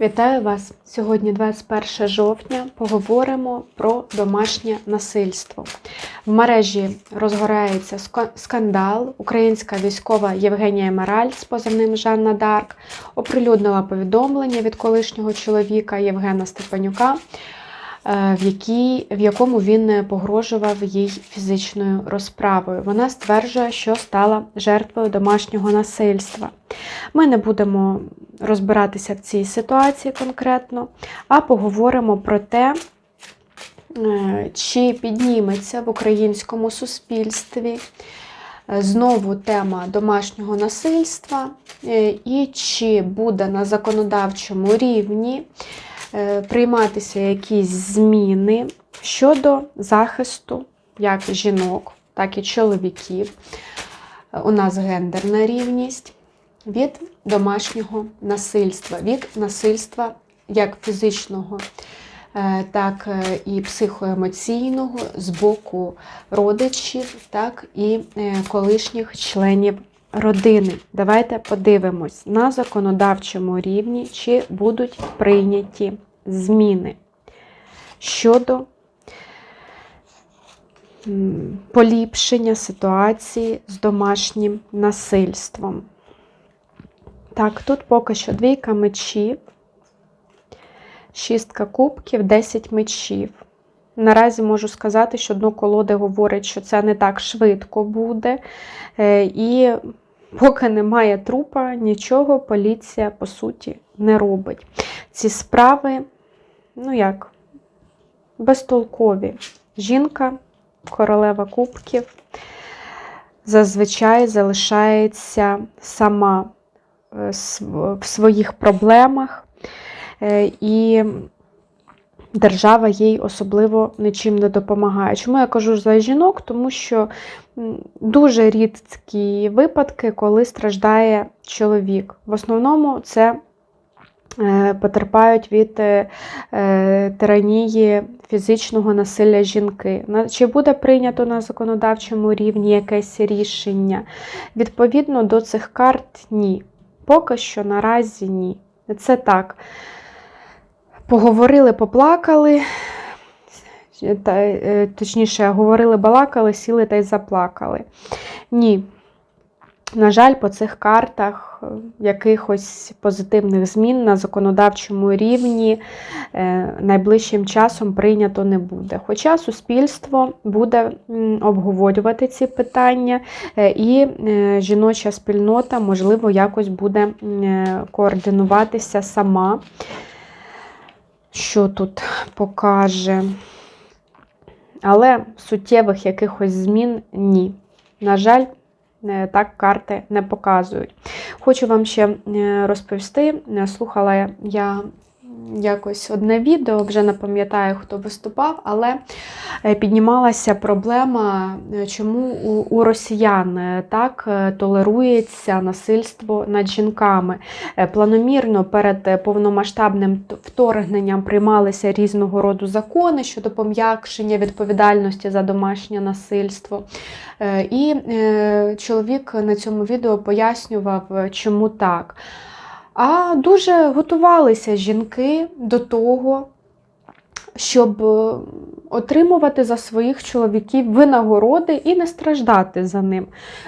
Вітаю вас! Сьогодні 21 жовтня. Поговоримо про домашнє насильство. В мережі розгорається ска- скандал. Українська військова Євгенія Мераль з позивним Жанна Дарк оприлюднила повідомлення від колишнього чоловіка Євгена Степанюка, в, якій, в якому він погрожував їй фізичною розправою. Вона стверджує, що стала жертвою домашнього насильства. Ми не будемо розбиратися в цій ситуації конкретно, а поговоримо про те, е, чи підніметься в українському суспільстві е, знову тема домашнього насильства, е, і чи буде на законодавчому рівні е, прийматися якісь зміни щодо захисту як жінок, так і чоловіків. Е, У нас гендерна рівність від домашнього насильства, від насильства як фізичного, е, так е, і психоемоційного з боку родичів, так і е, колишніх членів родини. Давайте подивимось на законодавчому рівні, чи будуть прийняті зміни щодо поліпшення ситуації з домашнім насильством. Так, тут поки що двійка мечів, шістка кубків, 10 мечів. Наразі можу сказати, що дно колоди говорить, що це не так швидко буде. Е, І поки немає трупа, нічого поліція, по суті, не робить. Ці справи, ну як, безтолкові. Жінка, королева кубків, зазвичай залишається сама е, в своїх проблемах, е, і держава їй особливо нічим не допомагає. Чому я кажу за жінок? Тому що дуже рідкі випадки, коли страждає чоловік. В основному це е, потерпають від е, тиранії фізичного насилля жінки. Чи буде прийнято на законодавчому рівні якесь рішення? Відповідно до цих карт ні. Поки що наразі ні. Це так. Поговорили, поплакали, та, е, точніше, говорили, балакали, сіли та й заплакали. Ні. На жаль, по цих картах е, якихось позитивних змін на законодавчому рівні е, найближчим часом прийнято не буде. Хоча суспільство буде обговорювати ці питання, і жіноча спільнота, можливо, якось буде координуватися сама. Що тут покаже? Але суттєвих якихось змін ні. На жаль, е, так карти не показують. Хочу вам ще е, розповісти. Е, Слухала я якось одне відео, вже не пам'ятаю, хто виступав, але е, піднімалася проблема, е, чому у, росіян е, так толерується насильство над жінками. Планомірно перед повномасштабним вторгненням приймалися різного роду закони щодо пом'якшення відповідальності за домашнє насильство. І чоловік на цьому відео пояснював, чому так. А дуже готувалися жінки до того, щоб е, отримувати за своїх чоловіків винагороди і не страждати за ним.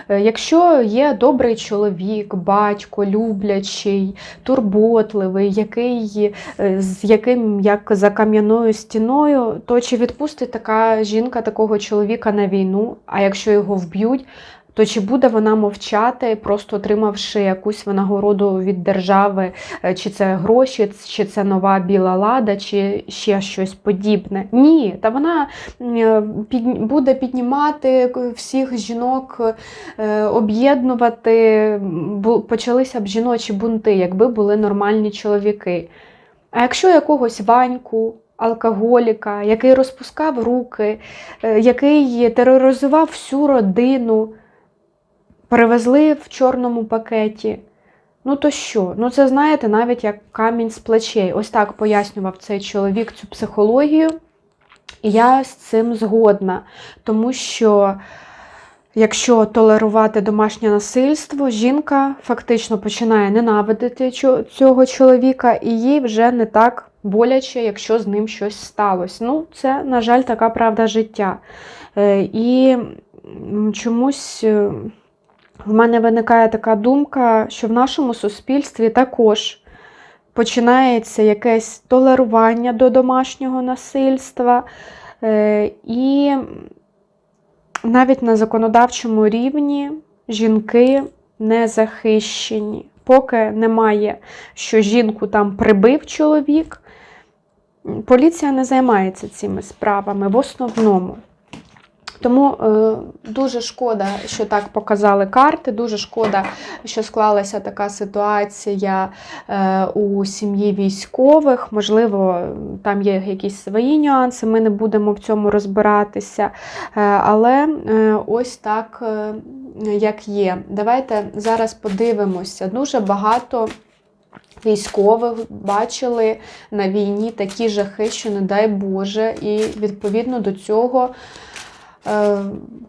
Е, Якщо є добрий чоловік, батько, люблячий, турботливий, який, е, з яким як за кам'яною стіною, то чи відпустить така жінка такого чоловіка на війну? А якщо його вб'ють, то чи буде вона мовчати, просто отримавши якусь винагороду від держави, е, чи це гроші, чи це нова біла лада, чи ще щось подібне? Ні, та вона е, буде піднімати всіх жінок, е, об'єднувати. Почалися б жіночі бунти, якби були нормальні чоловіки. А якщо якогось ваньку, алкоголіка, який розпускав руки, який тероризував всю родину, привезли в чорному пакеті. Ну то що? Ну це знаєте, навіть як камінь з плечей. Ось так пояснював цей чоловік цю психологію. І я з цим згодна, тому що Якщо толерувати домашнє насильство, жінка фактично починає ненавидити цього чоловіка, і їй вже не так боляче, якщо з ним щось сталося. Ну, це, на жаль, така правда життя. Е, І чомусь е, в мене виникає така думка, що в нашому суспільстві також починається якесь толерування до домашнього насильства. Е, І навіть на законодавчому рівні жінки не захищені. Поки немає, що жінку там прибив чоловік, поліція не займається цими справами в основному. Тому е, дуже шкода, що так показали карти. Дуже шкода, що склалася така ситуація е, у сім'ї військових. Можливо, там є якісь свої нюанси, ми не будемо в цьому розбиратися. Е, але е, ось так, е, як є. Давайте зараз подивимося. Дуже багато. Військових бачили на війні такі жахи, що не дай Боже, і відповідно до цього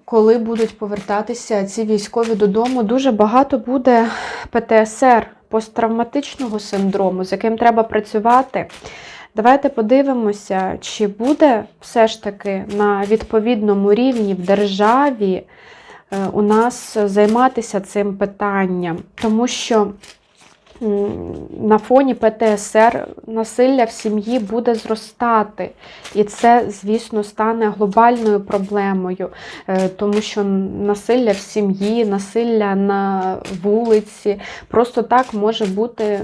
коли будуть повертатися ці військові додому, дуже багато буде ПТСР, посттравматичного синдрому, з яким треба працювати. Давайте подивимося, чи буде все ж таки на відповідному рівні в державі е, у нас займатися цим питанням, тому що на фоні ПТСР насилля в сім'ї буде зростати. І це, звісно, стане глобальною проблемою, е, тому що насилля в сім'ї, насилля на вулиці просто так може бути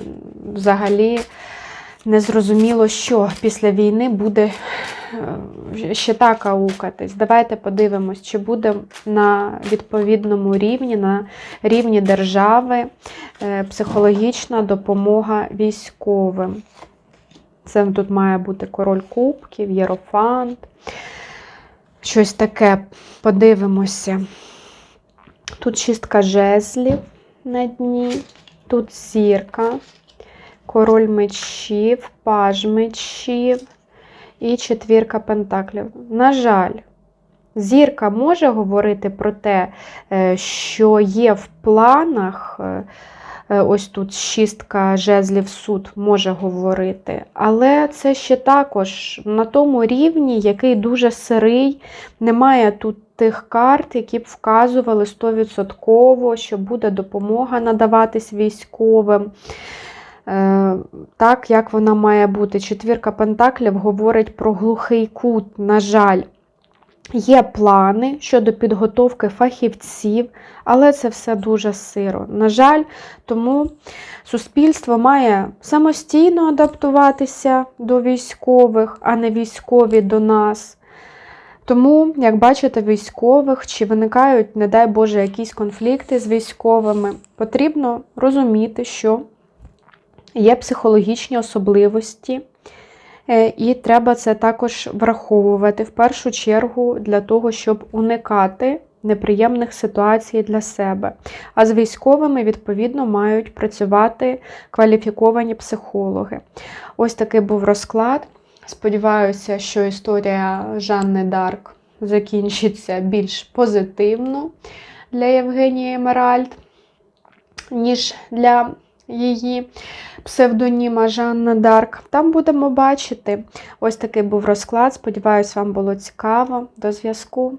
взагалі незрозуміло, що після війни буде е, ще так аукатись. Давайте подивимось, чи буде на відповідному рівні, на рівні держави е, психологічна допомога військовим. Це тут має бути король кубків, єрофант. Щось таке подивимося. Тут шістка жезлів на дні, тут зірка, король мечів, паж мечів і четвірка пентаклів. На жаль, зірка може говорити про те, е, що є в планах. е, Е, Ось тут шістка жезлів суд може говорити. Але це ще також на тому рівні, який дуже сирий. Немає тут тих карт, які б вказували 100%, що буде допомога надаватись військовим. Е, Так, як вона має бути. Четвірка Пентаклів говорить про глухий кут, на жаль. Є плани щодо підготовки фахівців, але це все дуже сиро. На жаль, тому суспільство має самостійно адаптуватися до військових, а не військові до нас. Тому, як бачите, військових чи виникають, не дай Боже, якісь конфлікти з військовими, потрібно розуміти, що є психологічні особливості. Е, І треба це також враховувати в першу чергу для того, щоб уникати неприємних ситуацій для себе. А з військовими, відповідно, мають працювати кваліфіковані психологи. Ось такий був розклад. Сподіваюся, що історія Жанни Дарк закінчиться більш позитивно для Євгенії Емеральд, ніж для її псевдоніма Жанна Дарк. Там будемо бачити. Ось такий був розклад. Сподіваюсь, вам було цікаво. До зв'язку.